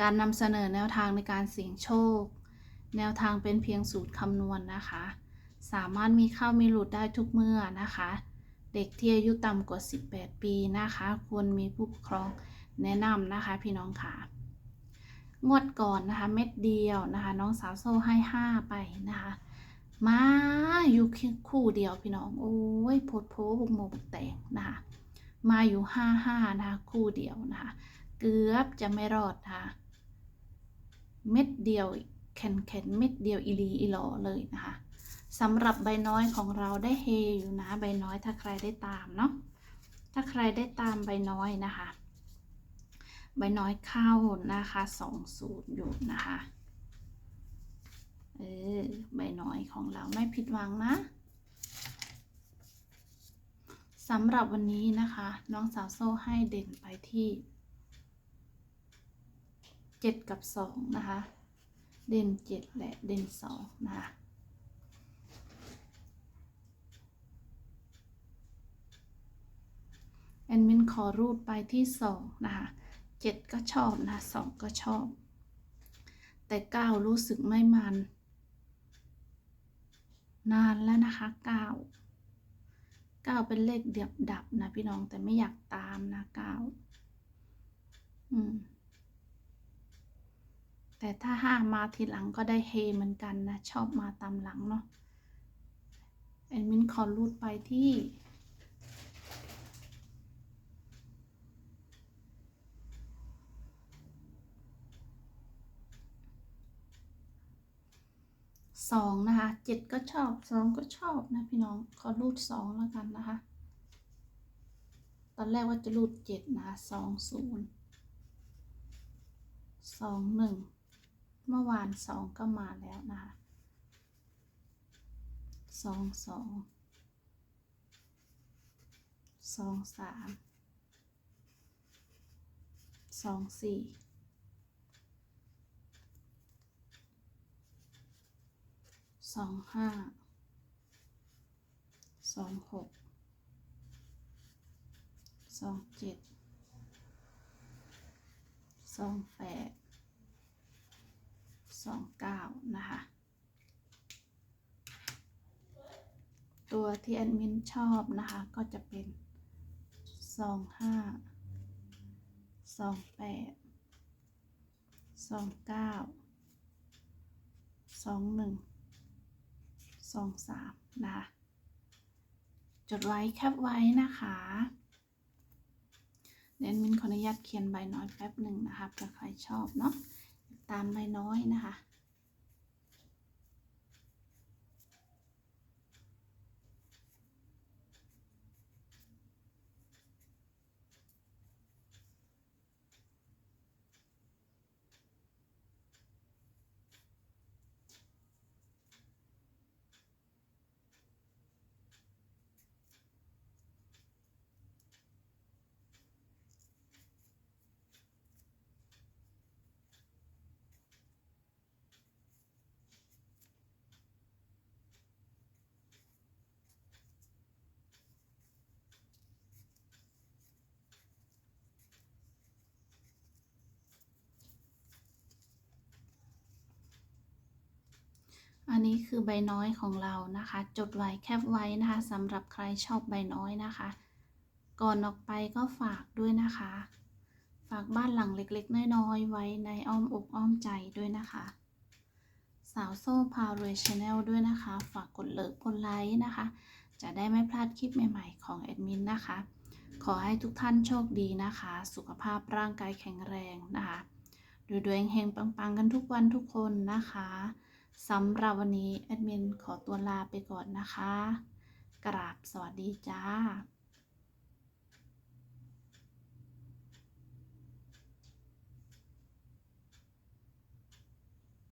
การนำเสนอแนวทางในการเสี่ยงโชค แนวทางเป็นเพียงสูตรคำนวณนะคะ สามารถมีเข้ามีหลุดได้ทุกเมื่อนะคะ เด็กที่อายุต่ำกว่า 18 ปีนะคะ ควรมีผู้ปกครองแนะนำนะคะพี่น้องค่ะ งวดก่อนนะคะ เม็ดเดียวนะคะ น้องสาวโซ่ให้ 5 ไปนะคะ มาอยู่คู่เดียวพี่น้องโอ้ยโพดโพบุกโมบุกแตงนะคะ มาอยู่ 5-5 นะคะ คู่เดียวนะคะ เกือบจะไม่รอดนะคะ เม็ดเดียวแข็งแข็งเม็ดเดียวอีลีอีหลอเลยนะคะสำหรับใบน้อยของเราได้เฮอยู่นะใบน้อยถ้าใครได้ตามเนาะถ้าใครได้ตามใบน้อยนะคะ ใบน้อยเข้านะคะสองสูตรอยู่นะคะเออใบน้อยของเราไม่ผิดหวังนะสำหรับวันนี้นะคะ น้องสาวโซ่ให้เด่นไปที่ เจ็ดกับสองนะคะ เด่นเจ็ดและเด่นสองนะคะแอดมินขอรูดไปที่สองนะคะเจ็ดก็ชอบนะสองก็ชอบ แต่เก้ารู้สึกไม่มัน นานแล้วนะคะเก้าเก้าเป็นเลขเดียบดับนะพี่น้องแต่ไม่อยากตามนะเก้าอืม แต่ถ้าห้ามาทีหลังก็ได้เฮเหมือนกันนะ ชอบมาตามหลังเนาะแอดมินขอรูดไปที่สองนะคะเจ็ดก็ชอบสองก็ชอบนะพี่น้องขอรูดสองแล้วกันนะคะ ตอนแรกว่าจะรูดเจ็ดนะคะสองศูนย์สองหนึ่ง เมื่อวานสองก็มาแล้วนะคะสองสองสองสามสองสี่สองห้าสองหกสองเจ็ดสองแปด สองเก้านะคะ ตัวที่แอดมินชอบนะคะ ก็จะเป็นสองห้าสองแปดสองเก้าสองหนึ่งสองสามนะคะ จดไว้แคปไว้นะคะเดนมินขออนุญาตเขียนใบน้อยแป๊บหนึ่งนะคะเผื่อใครชอบเนาะ ตามน้อยนะคะ อันนี้คือใบน้อยของเรานะคะ จดไว้แคปไว้นะคะสำหรับใครชอบใบน้อยนะคะ ก่อนออกไปก็ฝากด้วยนะคะ ฝากบ้านหลังเล็กๆ น้อยๆไว้ในอ้อมอกอ้อมใจด้วยนะคะ สาวโซ่พารวยชาแนลด้วยนะคะ ฝากกดเลิกกดไลค์นะคะ จะได้ไม่พลาดคลิปใหม่ๆของแอดมินนะคะ ขอให้ทุกท่านโชคดีนะคะ สุขภาพร่างกายแข็งแรงนะคะดูดวงเฮงปังๆ กันทุกวันทุกคนนะคะ สำหรับวันนี้แอดมินขอตัวลาไปก่อนนะคะ กราบสวัสดีจ้า